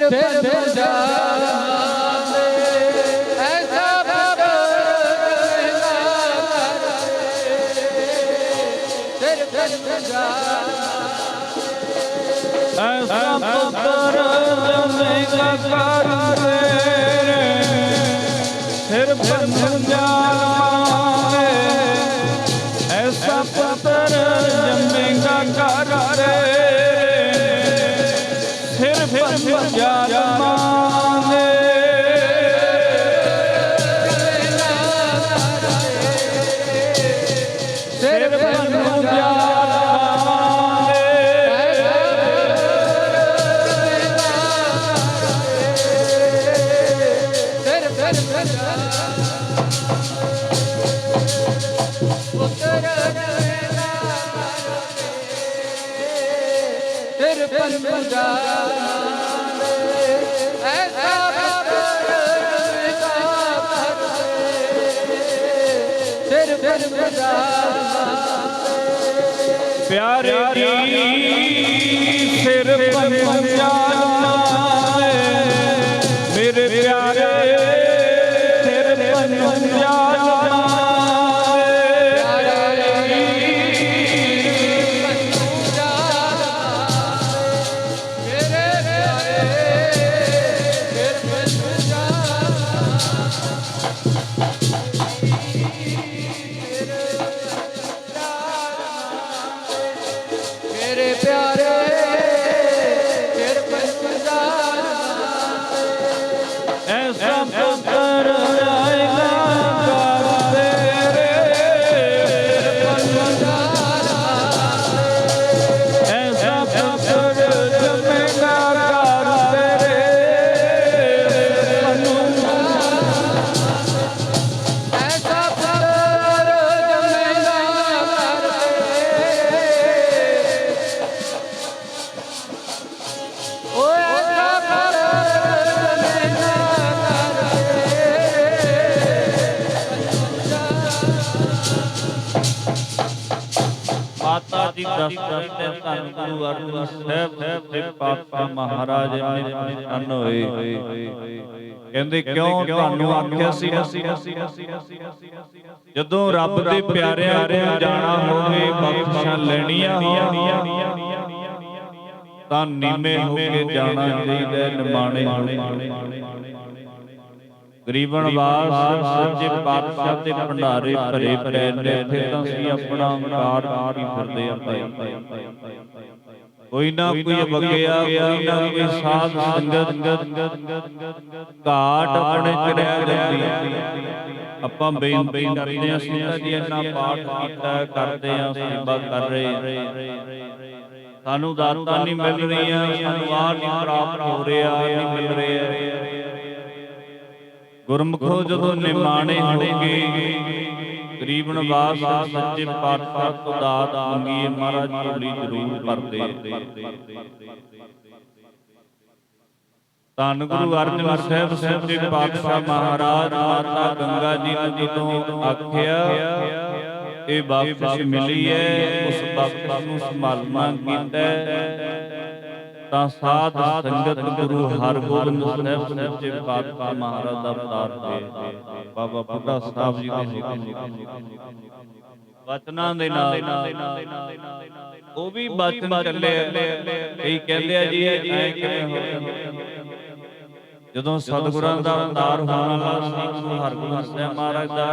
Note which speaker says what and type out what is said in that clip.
Speaker 1: ਸਿਰ
Speaker 2: ਪਰ ਪੰਜਾ ਐਸਾ ਸਿਰ ਪਰ ਪੰਜਾ
Speaker 1: ਐਸਾ ਪੁੱਤਰ ਫਿਰ ਪੰਜਾ ਮਾਰੇ
Speaker 2: ਸਿਰ ਪਰ ਸਿਰ ਪਰ ਪੰਜਾ ਐਸਾ ਸਿਰ ਪਰ ਪੰਜਾ
Speaker 1: ਪਿਆਰੇ ਜੀ ਸਿਰ ਪੰਜਾ ਮਾਰੇ ਮੇਰੇ ਪਿਆਰੇ ਮਾਤਾ ਜੀ ਦੱਸਦੇ ਨੇ ਧੰਨ ਗੁਰੂ ਅਰਜਨ ਸਾਹਿਬ ਦੇ ਪਾਪਾ ਮਹਾਰਾਜ ਨੇ ਅੰਨ ਹੋਏ। ਕਹਿੰਦੇ ਕਿਉਂ ਤੁਹਾਨੂੰ ਆਖਿਆ ਸੀ? ਜਦੋਂ ਰੱਬ ਦੇ ਪਿਆਰਿਆਂ ਨੂੰ ਜਾਣਾ ਹੋਵੇ ਬਖਸ਼ਾਂ ਲੈਣੀਆਂ ਤਾਂ ਨੀਵੇਂ ਹੋ ਕੇ ਜਾਣਾ ਚਾਹੀਦਾ ਨਿਮਾਣੇ ਗਰੀਬਨ ਵਾਸ ਸੱਚੇ ਪਾਤਸ਼ਾਹ ਦੇ ਭੰਡਾਰੇ ਭਰੇ ਪਏ ਨੇ ਫਿਰ ਤਾਂ ਅਸੀਂ ਆਪਣਾ ਹੰਕਾਰ ਕੀ ਫਿਰਦੇ ਆ। ਭਾਈ ਕੋਈ ਨਾ ਕੋਈ ਵਗਿਆ ਕੋਈ ਨਾ ਕੋਈ ਸਾਧ ਸੰਗਤ ਘਾਟ ਆਪਣੇ ਚ ਰਹਿ ਜਾਂਦੀ ਆਪਾਂ ਬੇਨਤੀ ਕਰਦੇ ਅਸੀਂ ਤਾਂ ਜੀ ਇੰਨਾ ਪਾਠ ਕੀਤਾ ਕਰਦੇ ਹਾਂ ਸੇਵਾ ਕਰ ਰਹੇ ਸਾਨੂੰ ਦਾਤਾਂ ਨਹੀਂ ਮਿਲ ਰਹੀਆਂ ਸਾਨੂੰ ਆਹ ਨਹੀਂ ਪ੍ਰਾਪਤ ਹੋ ਰਿਹਾ ਨਹੀਂ ਮਿਲ ਰਿਹਾ। ਗੁਰਮੁਖੋ ਜਦੋਂ ਨਿਮਾਣੇ ਹੋਣਗੇ ਗਰੀਬ ਨਵਾਜ਼ ਸੱਚੇ ਪਾਤਸ਼ਾਹ ਤੋਂ ਦਾਤ ਮੰਗੀਏ ਮਹਾਰਾਜ ਝੋਲੀ ਜ਼ਰੂਰ ਭਰਦੇ। ਧੰਨ ਗੁਰੂ ਅਰਜਨ ਸਾਹਿਬ ਸੱਚੇ ਪਾਤਸ਼ਾਹ ਮਹਾਰਾਜ ਮਾਤਾ ਗੰਗਾ ਜੀ ਨੂੰ ਜਦੋਂ ਆਖਿਆ ਇਹ ਬਖਸ਼ਿਸ਼ ਮਿਲੀ ਹੈ ਉਸ ਬਖਸ਼ਿਸ਼ ਨੂੰ ਸੰਭਾਲਣਾ ਕੀਤਾ ਤਾਂ ਸਾਧ ਸੰਗਤ ਗੁਰੂ ਹਰਗੋਬਿੰਦ ਸਾਹਿਬ ਸੱਚੇ ਪਾਤਸ਼ਾਹ ਮਹਾਰਾਜ ਦਾ ਅਵਤਾਰ ਦੇ ਬਾਬਾ ਬੁੱਢਾ ਸਾਹਿਬ ਜੀ ਦੇ ਹੁਕਮ ਵਚਨਾਂ ਦੇ ਨਾਲ ਉਹ ਵੀ ਬਚਨ ਚੱਲੇ ਕਈ ਕਹਿੰਦੇ ਆ ਜੀ ਐ ਕਿਵੇਂ ਹੋ ਗਿਆ ਜਦੋਂ ਸਤਿਗੁਰਾਂ ਦਾ ਅਵਤਾਰ ਹੋਣ ਵਾਲਾ ਸੀ ਗੁਰੂ ਹਰਗੋਬਿੰਦ ਸਾਹਿਬ ਮਹਾਰਾਜ ਦਾ